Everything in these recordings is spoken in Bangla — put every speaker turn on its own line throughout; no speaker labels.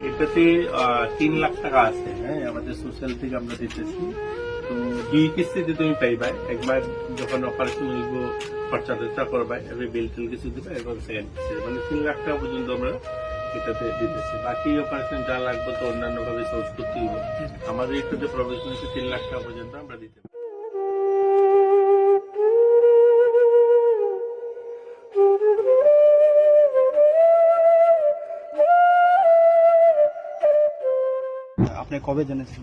এটাতে তিন লাখ টাকা আছে। হ্যাঁ আমাদের সোশ্যাল থেকে আমরা দিতেছি। তো দুই কিস্তিতে তুমি পাইবা। একবার যখন অপারেশন হইব, খরচা টরচা করবা, এবার বিল টিল কিছু দিবা এবং সেকেন্ড কিস্তি মানে তিন লাখ টাকা পর্যন্ত আমরা এটাতে দিতেছি। বাকি অপারেশন যা লাগবে তো অন্যান্য ভাবে সোর্স করতে হইব। আমাদের এটাতে প্রভিশন হচ্ছে তিন লাখ টাকা পর্যন্ত আমরা দিতে পারি।
আপনি কবে জেনেছেন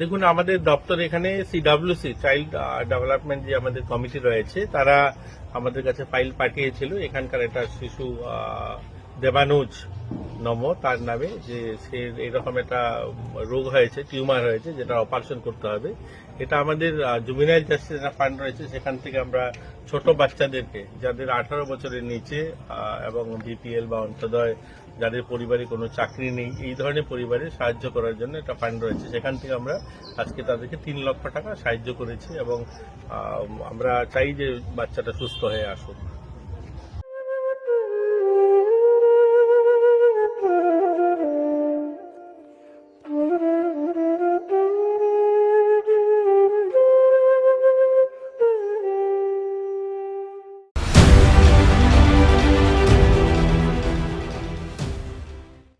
দেখুন, আমাদের দপ্তর এখানে সিডাব্লিউসি চাইল্ড ডেভেলপমেন্ট যে আমাদের কমিটি রয়েছে, তারা আমাদের কাছে ফাইল পাঠিয়েছিল। এখানকার একটা শিশু দেবানুজ নম, তার নামে যে সে এরকম একটা রোগ হয়েছে, টিউমার হয়েছে, যেটা অপারেশন করতে হবে। এটা আমাদের জুমিনাইল জাস্টিস ফান্ড রয়েছে, সেখান থেকে আমরা ছোট বাচ্চাদেরকে, যাদের আঠারো বছরের নিচে এবং বিপিএল বা অন্তদয় যাদের পরিবারে কোনো চাকরি নেই, এই ধরনের পরিবারে সাহায্য করার জন্য একটা ফান্ড রয়েছে। সেখান থেকে আমরা আজকে তাদেরকে তিন লক্ষ টাকা সাহায্য করেছি এবং আমরা চাই যে বাচ্চাটা সুস্থ হয়ে আসুক।